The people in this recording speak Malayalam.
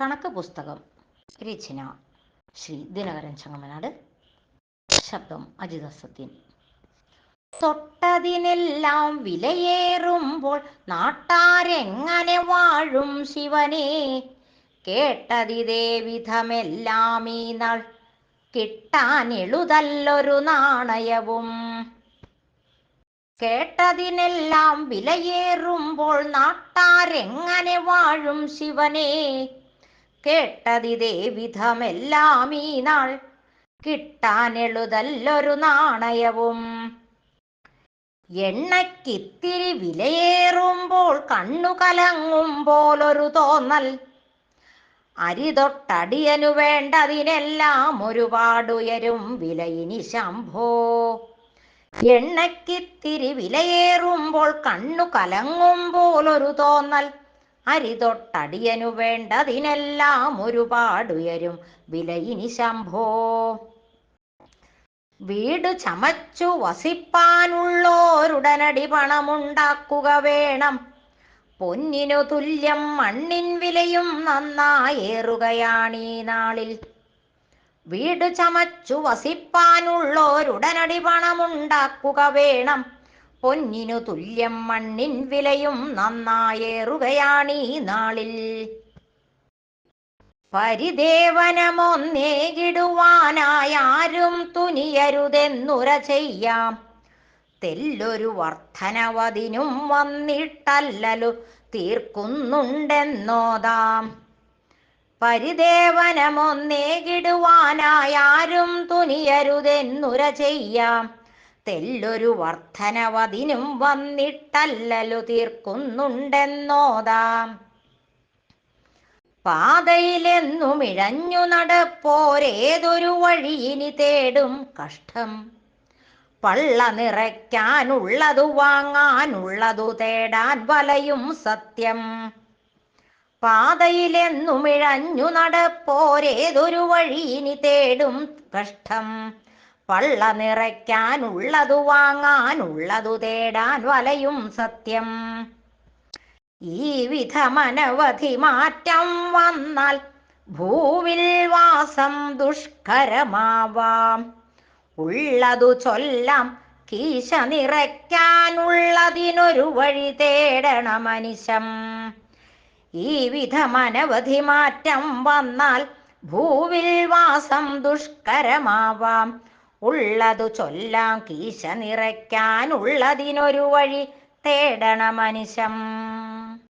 കണക്ക് പുസ്തകം. രചന. ശ്രീ ദിനകരൻ ചങ്ങമനാട്. ശബ്ദം അജിത സത്യൻ. തൊട്ടതിനെല്ലാം വിലയേറുമ്പോൾ നാട്ടാരെങ്ങനെ വാഴും ശിവനെ? കേട്ടതിതേ വിധമെല്ലാം ഈ നാൾ കിട്ടാൻ എളുതല്ലൊരു നാണയവും. കേട്ടതിനെല്ലാം വിലയേറുമ്പോൾ നാട്ടാരെങ്ങനെ വാഴും ശിവനെ? കേട്ടതിതേ വിധമെല്ലാം ഈ നാൾ കിട്ടാൻ എളുതല്ലൊരു നാണയവും. എണ്ണയ്ക്കിത്തിരി വിലയേറുമ്പോൾ കണ്ണു കലങ്ങുമ്പോൾ ഒരു തോന്നൽ. അരി തൊട്ടടിയനു വേണ്ടതിനെല്ലാം ഒരുപാടുയരും വിലയിനി ശംഭോ. എണ്ണയ്ക്കിത്തിരി വിലയേറുമ്പോൾ കണ്ണു കലങ്ങും പോലൊരു തോന്നൽ. അരി തൊട്ടടിയനു വേണ്ടതിനെല്ലാം ഒരുപാടുയരും. വിലയിനി ശംഭോ. വീട് ചമച്ചു വസിപ്പാനുള്ളോരുടനടി പണമുണ്ടാക്കുക വേണം. പൊന്നിനു തുല്യം മണ്ണിൻ വിലയും നന്നായേറുകയാണീ നാളിൽ. വീട് ചമച്ചു വസിപ്പാനുള്ളോരുടനടി പണമുണ്ടാക്കുക വേണം. പൊന്നിനു തുല്യം മണ്ണിൻ വിലയും നന്നായേറുകയാണീ നാളിൽ. പരിദേവനമൊന്നേകിടുവാനായി ആരും തുനിയരുതെന്നുര ചെയ്യാം. തെല്ലൊരു വർധനവതിനും വന്നിട്ടല്ലലു തീർക്കുന്നുണ്ടെന്നോതാം. പരിദേവനമൊന്നേകിടുവാനായി ആരും തുനിയരുതെന്നുര ചെയ്യാം. തെല്ലൊരു വർധനവതിനും വന്നിട്ടല്ലലു തീർക്കുന്നുണ്ടെന്നോതാം. പാതയിലെന്നും ഇഴഞ്ഞു നടപ്പോരേതൊരു വഴിയിനി തേടും കഷ്ടം. പള്ള നിറയ്ക്കാനുള്ളതു വാങ്ങാനുള്ളതു തേടാൻ വലയും സത്യം. പാതയിലെന്നും ഇഴഞ്ഞു നടപ്പോരേതൊരു വഴിയിനി തേടും കഷ്ടം. പള്ള നിറയ്ക്കാനുള്ളതു വാങ്ങാനുള്ളതു തേടാൻ വലയും സത്യം. ഈ വിധമനവധി മാറ്റം വന്നാൽ ഭൂവിൽ വാസം ദുഷ്കരമാവാം. ഉള്ളതു ചൊല്ലാം കീശ നിറയ്ക്കാനുള്ളതിനൊരു വഴി തേടണ മനുഷ്യം ഈ വിധമനവധി മാറ്റം വന്നാൽ ഭൂവിൽ വാസം ദുഷ്കരമാവാം. ഉള്ളതു ചൊല്ലാം കീശ നിറയ്ക്കാനുള്ളതിനൊരു വഴി തേടണ മനുഷ്യം